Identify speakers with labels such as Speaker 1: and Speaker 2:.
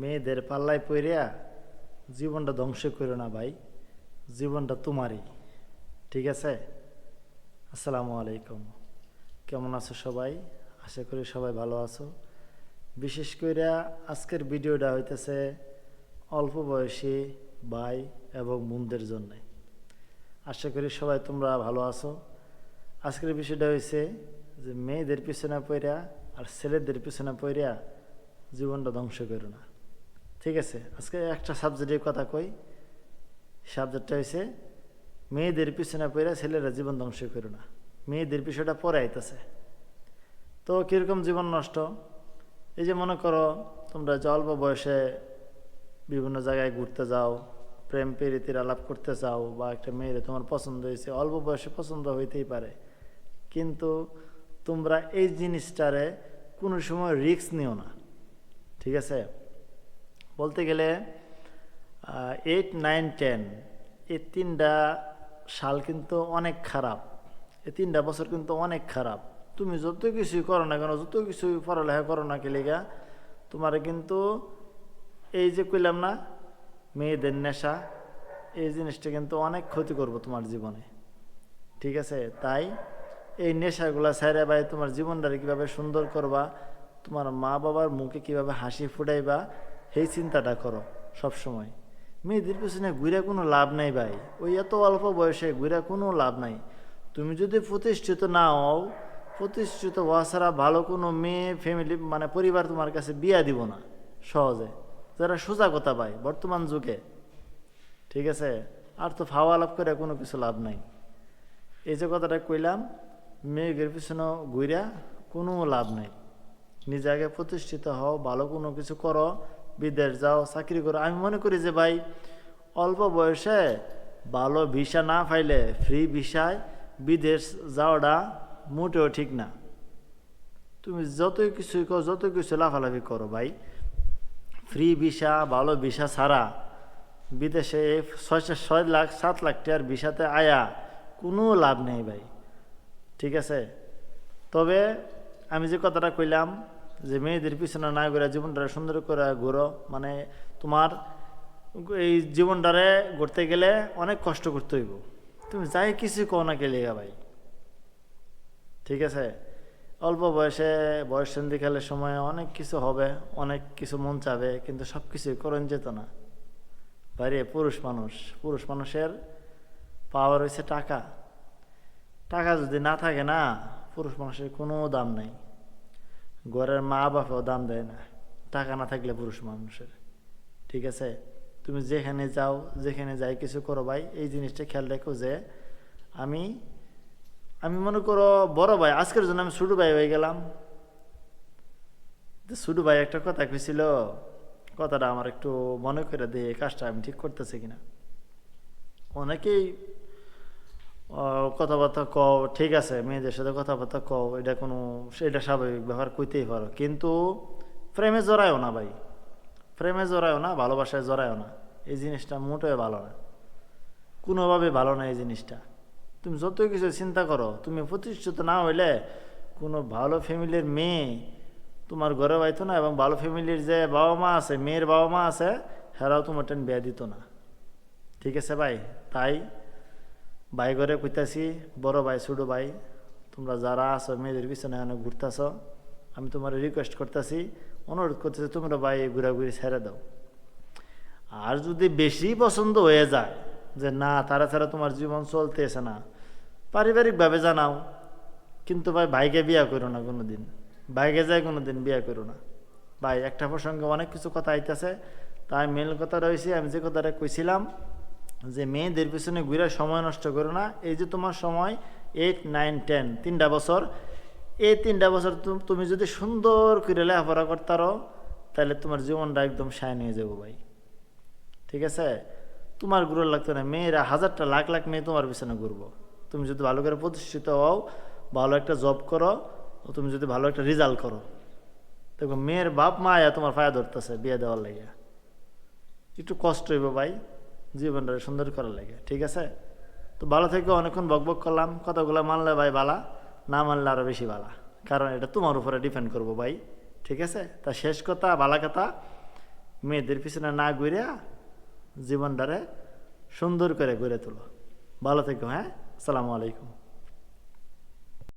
Speaker 1: মেয়েদের পাল্লায় পইরিয়া জীবনটা ধ্বংস করো না ভাই, জীবনটা তোমারই, ঠিক আছে? আসসালামু আলাইকুম। কেমন আছো সবাই? আশা করি সবাই ভালো আছো। বিশেষ করে আজকের ভিডিওটা হইতেছে অল্প বয়সী ভাই এবং বোনদের জন্যে। আশা করি সবাই তোমরা ভালো আছো। আজকের বিষয়টা হয়েছে যে মেয়েদের পিছনে পইরা আর ছেলেদের পিছনে পইরা জীবনটা ধ্বংস করো না। ঠিক আছে, আজকে একটা সাবজেক্টের কথা কই। সাবজেক্টটা হয়েছে মেয়েদের পিছনে পইরা ছেলেরা জীবন ধ্বংস করো না। মেয়েদের বিষয়টা পরে আইতেছে। তো কীরকম জীবন নষ্ট? এই যে মনে করো, তোমরা যে অল্প বয়সে বিভিন্ন জায়গায় ঘুরতে যাও, প্রেম প্রীতির আলাপ করতে চাও, বা একটা মেয়েরে তোমার পছন্দ হয়েছে অল্প বয়সে পছন্দ হইতেই পারে। কিন্তু তোমরা এই জিনিসটারে কোনো সময় রিস্ক নিও না। ঠিক আছে? বলতে গেলে এইট নাইন টেন এই তিনটা সাল কিন্তু অনেক খারাপ। এই তিনটা বছর কিন্তু অনেক খারাপ। তুমি যত কিছুই করো না কেন, যত কিছুই পড়ালেখা করো না কেলিগা তোমার কিন্তু এই যে কইলাম না, মেয়েদের নেশা, এই জিনিসটা কিন্তু অনেক ক্ষতি করব তোমার জীবনে। ঠিক আছে? তাই এই নেশাগুলা সাইরে ভাই তোমার জীবনটারে কীভাবে সুন্দর করবা, তোমার মা বাবার মুখে কীভাবে হাসি ফুটাইবা সেই চিন্তাটা করো সব সময় মেয়েদের পিছনে ঘুরে কোনো লাভ নাই ভাই। ওই এত অল্প বয়সে ঘুরে কোনো লাভ নাই। তুমি যদি প্রতিষ্ঠিত না হও, প্রতিষ্ঠিত হওয়া ছাড়া ভালো কোনো মেয়ে ফ্যামিলি মানে পরিবার তোমার কাছে বিয়া দিব না, সহজে। যারা সোজা কথা পায় বর্তমান যুগে। ঠিক আছে? আর তো ফাওয়া লাভ করে কোনো কিছু লাভ নাই। এই যে কথাটা কইলাম মেয়েদের পিছনে ঘুরা কোনো লাভ নাই। নিজে আগে প্রতিষ্ঠিত হও, ভালো কোনো কিছু করো বিদেশ যাও, চাকরি করো। আমি মনে করি যে ভাই, অল্প বয়সে ভালো ভিসা না পাইলে ফ্রি ভিসায় বিদেশ যাওয়াটা মোটেও ঠিক না। তুমি যতই কিছুই করো যত কিছু লাফালাফি করো ভাই ফ্রি ভিসা, ভালো ভিসা ছাড়া বিদেশে ছয় ছয় লাখ, সাত লাখ টাকার ভিসাতে আয়া কোনো লাভ নেই ভাই। ঠিক আছে? তবে আমি যে কথাটা কইলাম যে মেয়েদের পিছনে না ঘুরে জীবনটা সুন্দর করে ঘুরো মানে তোমার এই জীবনটারে গড়তে গেলে অনেক কষ্ট করতে হইব। তুমি যাই কিছু কো না গেলে ভাই। ঠিক আছে? অল্প বয়সে, বয়স সন্ধিকালের সময় অনেক কিছু হবে, অনেক কিছু মন চাবে, কিন্তু সব কিছুই করণ যেত না। বাইরে পুরুষ মানুষ, পুরুষ মানুষের পাওয়ার হয়েছে টাকা। টাকা যদি না থাকে না, পুরুষ মানুষের কোনো দাম নাই। ঘরের মা বাপেও দাম দেয় না। টাকা না থাকলে পুরুষ মানুষের। ঠিক আছে? তুমি যেখানে যাও, যেখানে যাই কিছু করো ভাই, এই জিনিসটা খেয়াল রেখো যে আমি আমি মনে করো বড় ভাই, আজকের জন্য আমি ছোটো ভাই হয়ে গেলাম। ছোটো ভাই একটা কথা কইছিল, কথাটা আমার একটু মনে করে দিয়ে কাজটা আমি ঠিক করতেছি কিনা। অনেকেই কথাবার্তা কও, ঠিক আছে, মেয়েদের সাথে কথাবার্তা কও, এটা কোনো, এটা স্বাভাবিক ব্যবহার কইতেই পারো। কিন্তু প্রেমে জড়ায়ও না ভাই। প্রেমে জড়ায়ও না, ভালোবাসায় জড়ায়ও না। এই জিনিসটা মোটেও ভালো না। কোনোভাবে ভালো না এই জিনিসটা। তুমি যত কিছু চিন্তা করো, তুমি প্রতিষ্ঠিত না হইলে কোনো ভালো ফ্যামিলির মেয়ে তোমার ঘরে পাইতো না এবং ভালো ফ্যামিলির যে বাবা মা আছে, মেয়ের বাবা মা আছে, হেরাও তোমার টেন বিয়া দিত না। ঠিক আছে ভাই? তাই ভাই ঘরে কইতাছি, বড় ভাই, ছোটো ভাই, তোমরা যারা আছো, মেয়েদের পিছনে এখানে ঘুরতেছ, আমি তোমার রিকোয়েস্ট করতেছি, অনুরোধ করতেছি তোমরা ভাই ঘোরাঘুরি ছেড়ে দাও। আর যদি বেশি পছন্দ হয়ে যায়, যে না তারা ছাড়া তোমার জীবন চলতেছে না, পারিবারিকভাবে জানাও। কিন্তু ভাই, ভাইকে বিয়া করো না কোনো দিন ভাইকে যায় কোনো দিন বিয়া করো না। ভাই, একটা প্রসঙ্গে অনেক কিছু কথা আইতেছে, তাই মেন কথা রয়েছে, আমি যে কথাটা কইছিলাম যে মেয়েদের পিছনে ঘুরে সময় নষ্ট করো না। এই যে তোমার সময় এইট নাইন টেন তিনটা বছর। এই তিনটা বছর তুমি যদি সুন্দর করে লেখাপড়া করতারো তাহলে তোমার জীবনটা একদম শাইন হয়ে যাব ভাই। ঠিক আছে? তোমার গুরু লাগতো না, মেয়েরা হাজারটা লাখ লাখ মেয়ে তোমার পিছনে ঘুরবো। তুমি যদি ভালো করে প্রতিষ্ঠিত হও, ভালো একটা জব করো, তুমি যদি ভালো একটা রেজাল্ট করো। দেখো, মেয়ের বাপ মা তোমার পায়ে ধরতেছে বিয়ে দেওয়ার লাগিয়া একটু কষ্ট হইব ভাই। জীবনটা সুন্দর করার লাগে, ঠিক আছে? তো ভালো থেকে অনেকক্ষণ বক বক করলাম কতগুলো মানলে ভাই বালা, না মানলে আরও বেশি বালা। কারণ এটা তোমার উপরে ডিপেন্ড করব ভাই, ঠিক আছে? তা শেষ কথা, বালা কথা, মেয়েদের পিছনে না ঘুরিয়া জীবনটারে সুন্দর করে ঘুরে তোলো। ভালো থেকো হ্যাঁ? আসসালামু আলাইকুম।